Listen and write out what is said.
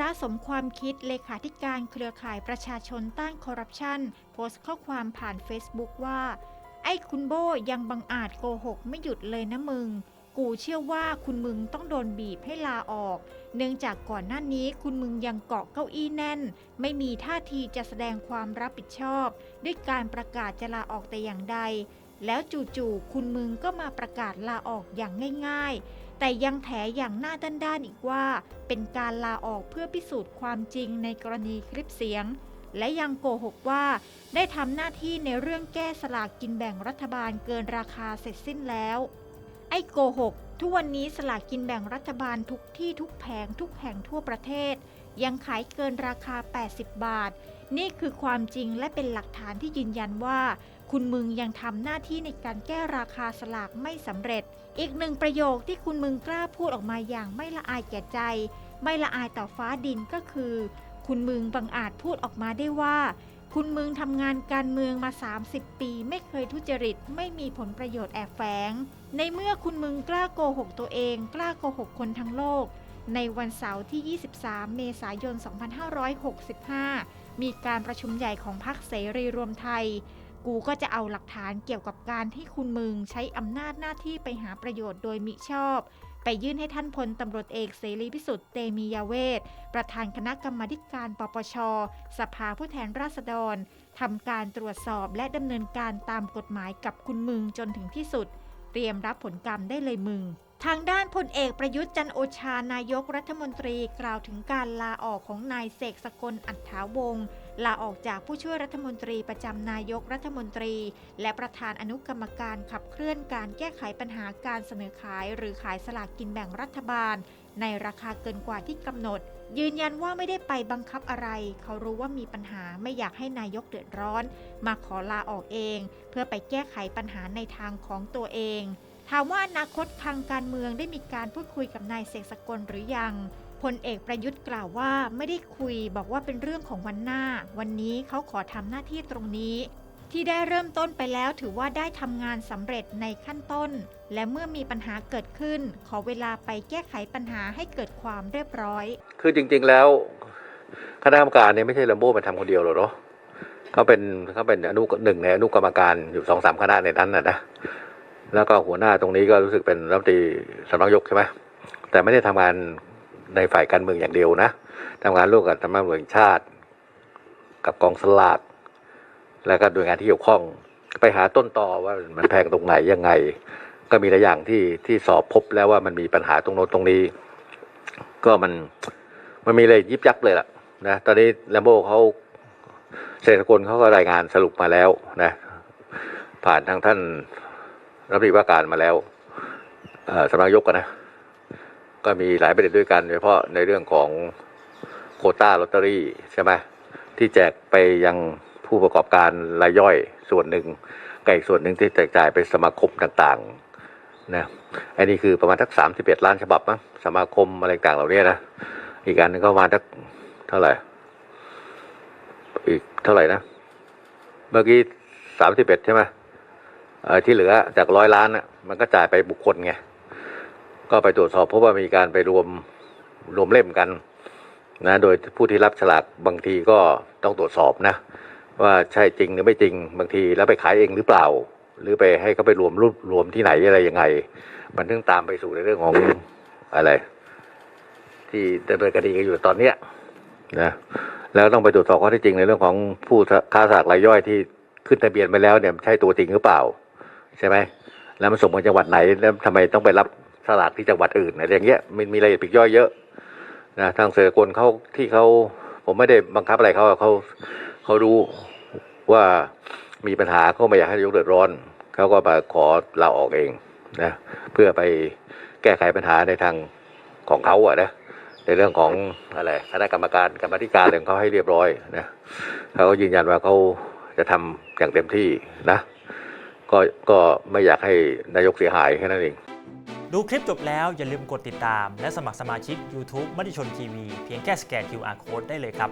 ระสมความคิดเลขาธิการเครือข่ายประชาชนต้านคอร์รัปชันโพสต์ข้อความผ่าน Facebook ว่า ไอ้คุณโบยังบังอาจโกหกไม่หยุดเลยนะมึง กูเชื่อว่าคุณมึงต้องโดนบีบให้ลาออก เนื่องจากก่อนหน้านี้คุณมึงยังเกาะเก้าอี้แน่น ไม่มีท่าทีจะแสดงความรับผิดชอบ ด้วยการประกาศจะลาออกแต่อย่างใด แล้วจู่ๆคุณมึงก็มาประกาศลาออกอย่างง่าย ๆ แต่ยังแถอย่างหน้าด้านๆอีกว่า เป็นการลาออกเพื่อพิสูจน์ความจริงในกรณีคลิปเสียง และยังโกหกว่า ได้ทำหน้าที่ในเรื่องแก้สลากกินแบ่งรัฐบาลเกินราคาเสร็จสิ้นแล้ว ไอ้โกหกทุกวันนี้สลากกินแบ่งรัฐบาลทุกที่ทุกแผงทุกแห่งทั่วประเทศ ยังขายเกินราคา 80 บาท นี่คือความจริงและเป็นหลักฐานที่ยืนยันว่า คุณมึงยังทำหน้าที่ในการแก้ราคาสลากไม่สำเร็จ อีกหนึ่งประโยคที่คุณมึงกล้าพูดออกมาอย่างไม่ละอายแก่ใจ ไม่ละอายต่อฟ้าดินก็คือ คุณมึงบังอาจพูดออกมาได้ว่า คุณมึงทำงานการเมืองมา 30 ปี ไม่เคยทุจริต ไม่มีผลประโยชน์แอบแฝง ในเมื่อคุณมึงกล้าโกหกตัวเอง กล้าโกหกคนทั้งโลก ในวันเสาร์ที่ 23 เมษายน 2565 มีการประชุมใหญ่ของพรรคเสรีรวมไทย กูก็จะเอาหลักฐานเกี่ยวกับการที่คุณมึงใช้อำนาจหน้าที่ไปหาประโยชน์โดยมิชอบ ไปยื่นให้ท่านพลตำรวจเอกเสรีพิสุทธิ์เตมียเวทประธานคณะกรรมาธิการปปช สภาผู้แทนราษฎรทำการตรวจสอบและดำเนินการตามกฎหมายกับคุณมึงจนถึงที่สุด เตรียมรับผลกรรมได้เลยมึง ทางด้านพลเอกประยุทธ์จันโอชานายกรัฐมนตรีกล่าวถึงการลาออกของนายเสกสกลอัฏฐาวงศ์ลาออกจากผู้ช่วยรัฐมนตรีประจำนายกรัฐมนตรี และประธานอนุกรรมการขับเคลื่อนการแก้ไขปัญหาการเสนอขาย หรือขายสลากกินแบ่งรัฐบาล ในราคาเกินกว่าที่กำหนด ยืนยันว่าไม่ได้ไปบังคับอะไร เขารู้ว่ามีปัญหาไม่อยากให้นายกเดือดร้อน มาขอลาออกเอง เพื่อไปแก้ไขปัญหาในทางของตัวเอง ถามว่าอนาคตทางการเมืองได้มีการพูดคุยกับนายเสกสกลหรือยังพลเอกประยุทธ์กล่าวว่าไม่ได้คุยบอกว่าเป็นเรื่องของวันหน้า วันนี้เขาขอทำหน้าที่ตรงนี้ ที่ได้เริ่มต้นไปแล้วถือว่าได้ทำงานสำเร็จในขั้นต้น และเมื่อมีปัญหาเกิดขึ้น ขอเวลาไปแก้ไขปัญหาให้เกิดความเรียบร้อย คือจริงๆแล้วคณะกรรมการเนี่ยไม่ใช่ลัมโบ้มาทำคนเดียวหรอกเนาะเขาเป็นเขาเป็นอนุหนึ่งในอนุกรรมการอยู่สองสามคณะในนั้นนะนะ แล้วก็หัวหน้าตรงนี้ก็รู้สึกเป็นรัฐมนตรีสำนักยกใช่ไหมแต่ไม่ได้ทำงานในฝ่ายการเมืองอย่างเดียวนะทำงานร่วมกับสำนักงานตำรวจแห่งชาติ กับกองสลากแล้วก็หน่วยงานที่เกี่ยวข้องไปหาต้นตอว่ามันแพงตรงไหนยังไง ก็มีหลายอย่างที่ที่สอบพบแล้วว่ามันมีปัญหาตรงโน้นตรงนี้ ก็มันมันมีอะไรยิบยับเลยล่ะนะตอนนี้แลมโบ้เขาเศรษฐกลเขาก็รายงานสรุปมาแล้วนะผ่านทางท่าน รัฐมนตรีว่าการมาแล้วสำนักยกกันนะ ก็มีหลายประเด็นด้วยกันโดยเฉพาะในเรื่องของโคต้าลอตเตอรี่ใช่ไหมที่แจกไปยังผู้ประกอบการรายย่อยส่วนหนึ่งกับอีกส่วนหนึ่งที่แจกจ่ายไปสมาคมต่างๆนะอันนี้คือประมาณทักสามสิบเอ็ดล้านฉบับมั้งสมาคมอะไรต่างเหล่านี้นะอีกอันหนึงก็มาทักเท่าไหร่อีกเท่าไหร่นะ เมื่อกี้สามสิบเอ็ดใช่ไหมอ่อ ที่เหลือจากร้อยล้านน่ะมันก็จ่ายไปบุคคลไงก็ไปตรวจสอบพบว่ามีการไปรวมรวมเล่มกันนะโดยผู้ที่รับฉลากบางทีก็ต้องตรวจสอบนะ ว่าใช่จริงหรือไม่จริงบางทีแล้วไปขายเองหรือเปล่า หรือไปให้เขาไปรวมรูปรวมที่ไหนอะไรยังไง มันถึงตามไปสู่ในเรื่องของอะไร ที่ดำเนินคดีกันอยู่ตอนเนี้ยนะแล้วต้องไปตรวจสอบข้อที่จริงในเรื่องของผู้ค้าสลากรายย่อยที่ขึ้นทะเบียนไปแล้วเนี่ยใช่ตัวจริงหรือเปล่า ใช่ไหมแล้วมันส่งมาจังหวัดไหนแล้วทำไมต้องไปรับสลากที่จังหวัดอื่นอะไรอย่างเงี้ยมันมีรายละเอียดปลีกย่อยเยอะนะทางเสือกลเขาที่เขาผมไม่ได้บังคับอะไรเขาเขาเขารู้ว่ามีปัญหาเขาไม่อยากให้นายกเดือดร้อนเขาก็มาขอลาออกเองนะเพื่อไปแก้ไขปัญหาในทางของเขาอะนะในเรื่องของอะไรคณะกรรมการกรรมธิการอะไรของเขาให้เรียบร้อยนะเขาก็ยืนยันว่าเขาจะทำอย่างเต็มที่นะ ก็ก็ไม่อยากให้นายกเสียหายแค่นั้นเอง ดูคลิปจบแล้วอย่าลืมกดติดตาม และสมัครสมาชิก YouTube มติชนทีวีเพียงแค่สแกน QR Code ได้เลยครับ